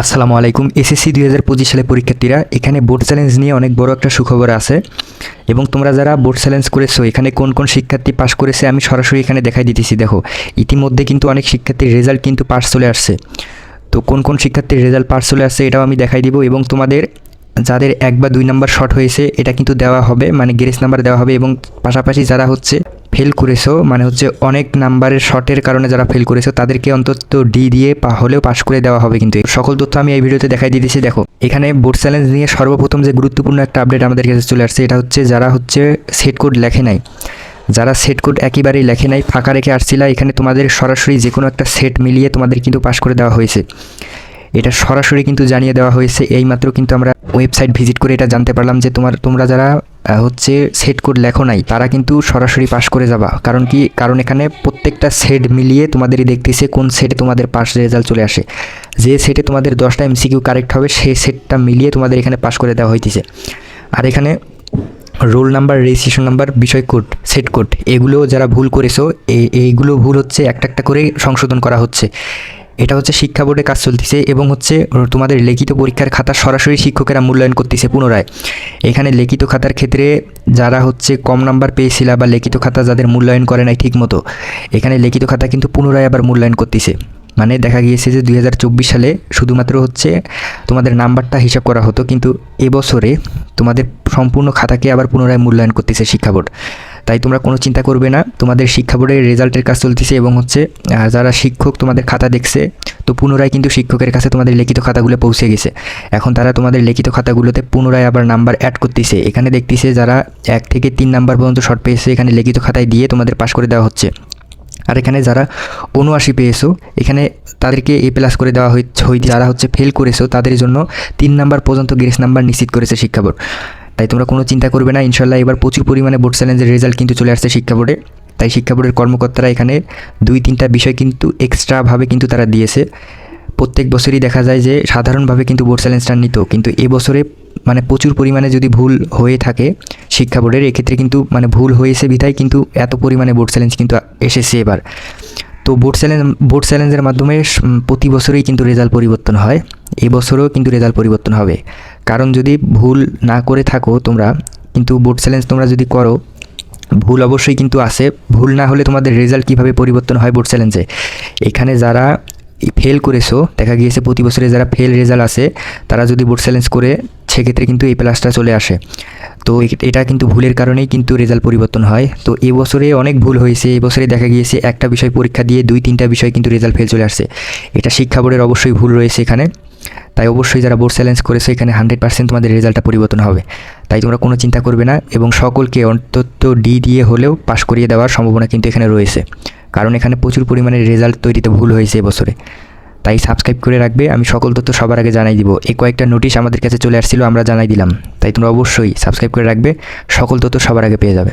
আসসালামু আলাইকুম। এসএসসি দুই হাজার পঁচিশ সালে পরীক্ষার্থীরা, এখানে বোর্ড চ্যালেঞ্জ নিয়ে অনেক বড় একটা সুখবর আছে। এবং তোমরা যারা বোর্ড চ্যালেঞ্জ করেছ, এখানে কোন কোন শিক্ষার্থী পাশ করেছে আমি সরাসরি এখানে দেখাই দিতেছি। দেখো, ইতিমধ্যে কিন্তু অনেক শিক্ষার্থীর রেজাল্ট কিন্তু পাস চলে আসছে। তো কোন কোন শিক্ষার্থীর রেজাল্ট পাস চলে আসছে এটাও আমি দেখাই দিব এবং তোমাদের, যাদের এক বা দুই নাম্বার শর্ট হয়েছে, এটা কিন্তু দেওয়া হবে মানে গ্রেস নাম্বার দেওয়া হবে এবং পাশাপাশি যারা হচ্ছে ফেল করেছ মানে হচ্ছে অনেক নাম্বারের শর্টের কারণে যারা ফেল করেছ, তাদেরকে অন্তত ডি দিয়ে পা হলেও পাস করে দেওয়া হবে কিন্তু। সকল তথ্য আমি এই ভিডিওতে দেখাই দিতেছি দেখো। এখানে বোর্ড চ্যালেঞ্জ নিয়ে সর্বপ্রথম যে গুরুত্বপূর্ণ একটা আপডেট আমাদের কাছে চলে আসছে, এটা হচ্ছে যারা হচ্ছে সেট কোড লেখে নাই। যারা সেট কোড একেবারেই লেখে নাই, ফাঁকা রেখে আসছিলা, এখানে তোমাদের সরাসরি যে কোনো একটা সেট মিলিয়ে তোমাদের কিন্তু পাস করে দেওয়া হয়েছে। এটা সরাসরি কিন্তু জানিয়ে দেওয়া হয়েছে, এইমাত্র কিন্তু আমরা ওয়েবসাইট ভিজিট করে এটা জানতে পারলাম যে তোমার, তোমরা যারা হচ্ছে সেট কোড লেখো নাই, তারা কিন্তু সরাসরি পাস করে যাবা। কারণ কি, কারণ এখানে প্রত্যেকটা সেট মিলিয়ে তোমাদেরই দেখতেছে কোন সেটে তোমাদের পাস রেজাল্ট চলে আসে। যে সেটে তোমাদের দশটা এমসিকিউ কারেক্ট হবে সেই সেটটা মিলিয়ে তোমাদের এখানে পাস করে দেওয়া হইতেছে। আর এখানে রোল নাম্বার রেজিস্ট্রেশন নাম্বার বিষয় কোড সেট কোড এগুলো যারা ভুল করেছ এই এইগুলো ভুল হচ্ছে, একটা একটা করে সংশোধন করা হচ্ছে। এটা হচ্ছে শিক্ষা বোর্ডে কাজ চলতেছে এবং হচ্ছে তোমাদের লিখিত পরীক্ষার খাতা সরাসরি শিক্ষকেরা মূল্যায়ন করতেছে পুনরায়। এখানে লিখিত খাতার ক্ষেত্রে যারা হচ্ছে কম নাম্বার পেয়েছিলা বা লিখিত খাতা যাদের মূল্যায়ন করে নাই ঠিক মতো এখানে লিখিত খাতা কিন্তু পুনরায় আবার মূল্যায়ন করতেছে। মানে দেখা গিয়েছে যে দুই হাজার চব্বিশ সালে শুধুমাত্র হচ্ছে তোমাদের নাম্বারটা হিসাব করা হতো, কিন্তু এবছরে তোমাদের সম্পূর্ণ খাতাকে আবার পুনরায় মূল্যায়ন করতেছে শিক্ষা বোর্ড। তাই তোমরা কোনো চিন্তা করবে না। তোমাদের শিক্ষা বোর্ডের রেজাল্টের কাজ চলতেছে এবং হচ্ছে যারা শিক্ষক তোমাদের খাতা দেখছে, তো পুনরায় কিন্তু শিক্ষকের কাছে তোমাদের লিখিত খাতাগুলো পৌঁছে গেছে। এখন তারা তোমাদের লিখিত খাতাগুলোতে পুনরায় আবার নাম্বার অ্যাড করতেছে। এখানে দেখতেছে যারা এক থেকে তিন নাম্বার পর্যন্ত শর্ট পেয়েছে, এখানে লিখিত খাতায় দিয়ে তোমাদের পাশ করে দেওয়া হচ্ছে। আর এখানে যারা উনআশি পেয়েছ, এখানে তাদেরকে এ প্লাস করে দেওয়া হয়েছে যারা হচ্ছে ফেল করেছ, তাদের জন্য তিন নাম্বার পর্যন্ত গ্রেস নাম্বার নিশ্চিত করেছে শিক্ষা বোর্ড। তাই তোমরা কোনো চিন্তা করবে না ইনশাল্লাহ এবার প্রচুর পরিমাণে বোর্ড চ্যালেঞ্জের রেজাল্ট কিন্তু চলে আসছে শিক্ষা বোর্ডে তাই শিক্ষা বোর্ডের কর্মকর্তারা এখানে দুই তিনটা বিষয় কিন্তু এক্সট্রাভাবে কিন্তু তারা দিয়েছে। প্রত্যেক বছরই দেখা যায় যে সাধারণভাবে কিন্তু বোর্ড চ্যালেঞ্জটা নিত, কিন্তু এবছরে মানে প্রচুর পরিমাণে যদি ভুল হয়ে থাকে শিক্ষা বোর্ডের এক্ষেত্রে কিন্তু মানে ভুল হয়েছে বিধায় কিন্তু এত পরিমাণে বোর্ড চ্যালেঞ্জ কিন্তু এসেছে এবার। তো বোর্ড চ্যালেঞ্জ বোর্ড চ্যালেঞ্জের মাধ্যমে প্রতি বছরেই কিন্তু রেজাল্ট পরিবর্তন হয়। এই বছরও কিন্তু রেজাল্ট পরিবর্তন হবে। কারণ যদি ভুল না করে থাকো তোমরা, কিন্তু বোর্ড চ্যালেঞ্জ তোমরা যদি করো, ভুল অবশ্যই কিন্তু আছে। ভুল না হলে তোমাদের রেজাল্ট কীভাবে পরিবর্তন হয় বোর্ড চ্যালেঞ্জে এখানে যারা ফেল করেছ, দেখা গিয়েছে প্রতি বছরে যারা ফেল রেজাল্ট আছে, তারা যদি বোর্ড চ্যালেঞ্জ করে সেক্ষেত্রে কিন্তু এই প্লাসটা চলে আসে। তো এটা কিন্তু ভুলের কারণেই কিন্তু রেজাল্ট পরিবর্তন হয়। তো এবছরে অনেক ভুল হয়েছে এবছরে দেখা গিয়েছে একটা বিষয় পরীক্ষা দিয়ে দুই, তিনটা বিষয় কিন্তু রেজাল্ট ফেল চলে আসছে। এটা শিক্ষা বোর্ডের অবশ্যই ভুল রয়েছে এখানে। তাই অবশ্যই যারা বোর্ড চ্যালেঞ্জ করেছে, এখানে হান্ড্রেড পার্সেন্ট তোমাদের রেজাল্টটা পরিবর্তন হবে। তাই তোমরা কোনো চিন্তা করবে না এবং সকলকে অন্তত ডি দিয়ে হলেও পাশ করিয়ে দেওয়ার সম্ভাবনা কিন্তু এখানে রয়েছে। কারণ এখানে প্রচুর পরিমাণে রেজাল্ট তৈরিতে ভুল হয়েছে এবছরে তাই সাবস্ক্রাইব করে রাখবে। আমি সকল তথ্য সবার আগে জানাই দিব। এই কয়েকটা নোটিশ আমাদের কাছে চলে আসছিল, আমরা জানাই দিলাম। তাই তোমরা অবশ্যই সাবস্ক্রাইব করে রাখবে। সকল তথ্য সবার আগে পেয়ে যাবে।